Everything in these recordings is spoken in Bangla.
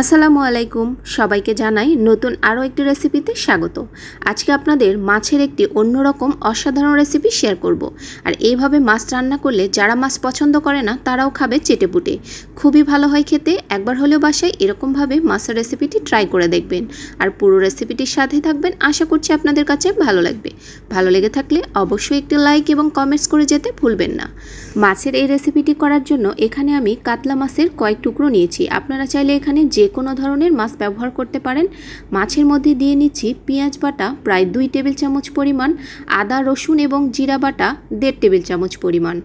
আসসালামু আলাইকুম। সবাইকে জানাই নতুন আরও একটি রেসিপিতে স্বাগত। আজকে আপনাদের মাছের একটি অন্যরকম অসাধারণ রেসিপি শেয়ার করব। আর এইভাবে মাছ রান্না করলে যারা মাছ পছন্দ করে না, তারাও খাবে চেটেপুটে। খুবই ভালো হয় খেতে, একবার হলেও বাসায় এরকমভাবে মাছের রেসিপিটি ট্রাই করে দেখবেন। আর পুরো রেসিপিটির সাথে থাকবেন, আশা করছি আপনাদের কাছে ভালো লাগবে। ভালো লেগে থাকলে অবশ্যই একটি লাইক এবং কমেন্টস করে যেতে ভুলবেন না। মাছের এই রেসিপিটি করার জন্য এখানে আমি কাতলা মাছের কয়েক টুকরো নিয়েছি। আপনারা চাইলে এখানে যে কোনো ধরনের মাছ ব্যবহার করতে পারেন। মাছের মধ্যে দিয়ে নিচ্ছি পেঁয়াজ বাটা, প্রায় দুই টেবিল চামচ পরিমাণ, আদা, রসুন এবং জিরা বাটা, দেড় টেবিল চামচ পরিমাণ।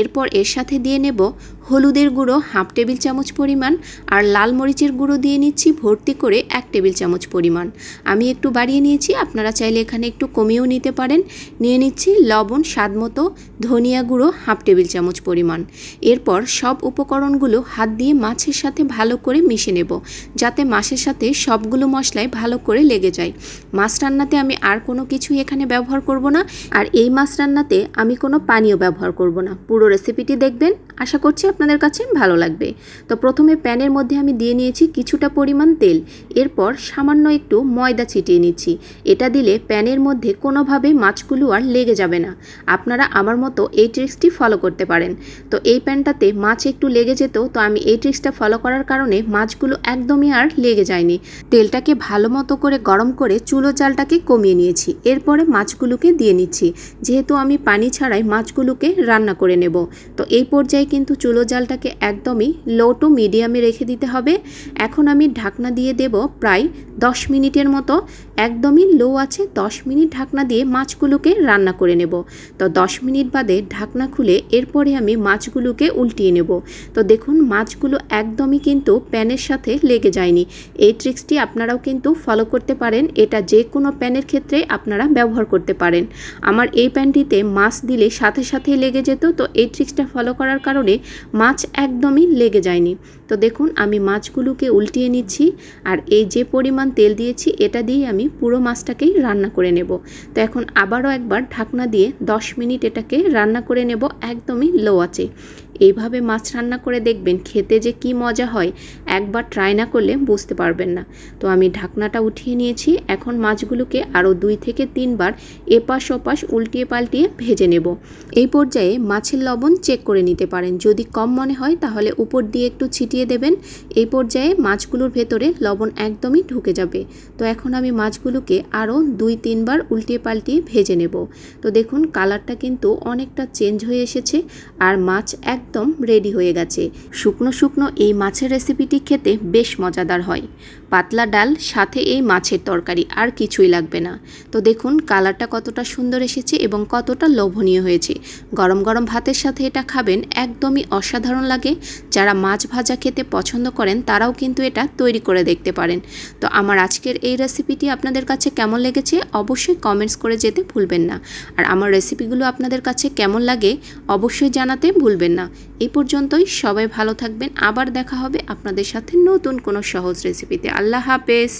এরপর এর সাথে দিয়ে নেব হলুদের গুঁড়ো, হাফ টেবিল চামচ পরিমাণ আর লাল মরিচের গুঁড়ো দিয়ে নিচ্ছি ভর্তি করে এক টেবিল চামচ পরিমাণ। আমি একটু বাড়িয়ে নিয়েছি, আপনারা চাইলে এখানে একটু কমিয়েও নিতে পারেন। নিয়ে নিচ্ছি লবণ, স্বাদ মতো ধনিয়া গুঁড়ো, হাফ টেবিল চামচ পরিমাণ। এরপর সব উপকরণগুলো হাত দিয়ে মাছের সাথে ভালো করে মিশে নেব। যাতে মাছের সাথে সবগুলো মশলায় ভালো করে লেগে যায়। মাছ রান্নাতে আমি আর কোনো কিছুই এখানে ব্যবহার করব না। আর এই মাছ রান্নাতে আমি কোনো পানীয় ব্যবহার করব না। পুরো রেসিপিটি দেখবেন। আশা করছি আপনাদের কাছে ভালো লাগবে। তো প্রথমে প্যানের মধ্যে আমি দিয়ে নিয়েছি কিছুটা পরিমাণ তেল। এরপর সামান্য একটু ময়দা ছিটিয়ে নিচ্ছি। এটা দিলে প্যানের মধ্যে কোনোভাবে মাছগুলো আর লেগে যাবে না। আপনারা আমার মতো এই ট্রিক্সটি ফলো করতে পারেন। তো এই প্যানটাতে মাছ একটু লেগে যেত, তো আমি এই ট্রিক্সটা ফলো করার কারণে মাছগুলো একদমই আর লেগে যায়নি। তেলটাকে ভালো মতো করে গরম করে চুলো চালটাকে কমিয়ে নিয়েছি। এরপরে মাছগুলোকে দিয়ে নিচ্ছি। যেহেতু আমি পানি ছাড়াই মাছগুলোকে রান্না করে নেব। তো এই পর্যায়ে কিন্তু চুলো জালটাকে একদমই লো টু মিডিয়ামে রেখে দিতে হবে। এখন আমি ঢাকনা দিয়ে দেব প্রায় দশ মিনিটের মতো। একদমই লো আছে, দশ মিনিট ঢাকনা দিয়ে মাছগুলোকে রান্না করে নেব। তো দশ মিনিট বাদে ঢাকনা খুলে এরপরে আমি মাছগুলোকে উল্টিয়ে নেব। তো দেখুন, মাছগুলো একদমই কিন্তু প্যানের সাথে লেগে যায়নি। এই ট্রিক্সটি আপনারাও কিন্তু ফলো করতে পারেন। এটা যে কোনো প্যানের ক্ষেত্রে আপনারা ব্যবহার করতে পারেন। আমার এই প্যানটিতে মাছ দিলে সাথে সাথে লেগে যেত, তো এই ট্রিক্সটা ফলো করার কারণে মাছ একদমই লেগে যায়নি। তো দেখুন, আমি মাছগুলোকে উল্টিয়ে নিচ্ছি, আর এই যে পরিমাণ তেল দিয়েছি, এটা দিয়েই আমি পুরো মাছটাকেই রান্না করে নেব। তো এখন আবারও একবার ঢাকনা দিয়ে 10 মিনিট এটাকে রান্না করে নেব একদমই লো আছে এইভাবে মাছ রান্না করে দেখবেন, খেতে যে কি মজা হয়, একবার ট্রাই না করলে বুঝতে পারবেন না। তো আমি ঢাকনাটা উঠিয়ে নিয়েছি, এখন মাছগুলোকে আরও দুই থেকে তিনবার এপাশ ওপাশ উল্টিয়ে পাল্টিয়ে ভেজে নেব। এই পর্যায়ে মাছের লবণ চেক করে নিতে পারেন। যদি কম মনে হয় তাহলে উপর দিয়ে একটু ছিটিয়ে দেবেন। এই পর্যায়ে মাছগুলোর ভেতরে লবণ একদমই ঢুকে যাবে। তো এখন আমি মাছগুলোকে আরও দুই, তিনবার উল্টিয়ে পাল্টিয়ে ভেজে নেব। তো দেখুন, কালারটা কিন্তু অনেকটা চেঞ্জ হয়ে এসেছে আর মাছ একদম রেডি হয়ে গেছে। শুকনো শুকনো এই মাছের রেসিপিটি খেতে বেশ মজাদার হয়। পাতলা ডাল, সাথে এই মাছের তরকারি, আর কিছুই লাগবে না। তো দেখুন, কালারটা কতটা সুন্দর এসেছে এবং কতটা লোভনীয় হয়েছে। গরম গরম ভাতের সাথে এটা খাবেন একদমই অসাধারণ লাগে। যারা মাছ ভাজা খেতে পছন্দ করেন, তারাও কিন্তু এটা তৈরি করে দেখতে পারেন। তো আমার আজকের এই রেসিপিটি আপনাদের কাছে কেমন লেগেছে অবশ্যই কমেন্টস করে যেতে ভুলবেন না। আর আমার রেসিপিগুলো আপনাদের কাছে কেমন লাগে অবশ্যই জানাতে ভুলবেন না। এই পর্যন্তই সবাই ভালো থাকবেন। আবার দেখা হবে আপনাদের সাথে নতুন কোনো সহজ রেসিপিতে আল্লাহ হাফেজ।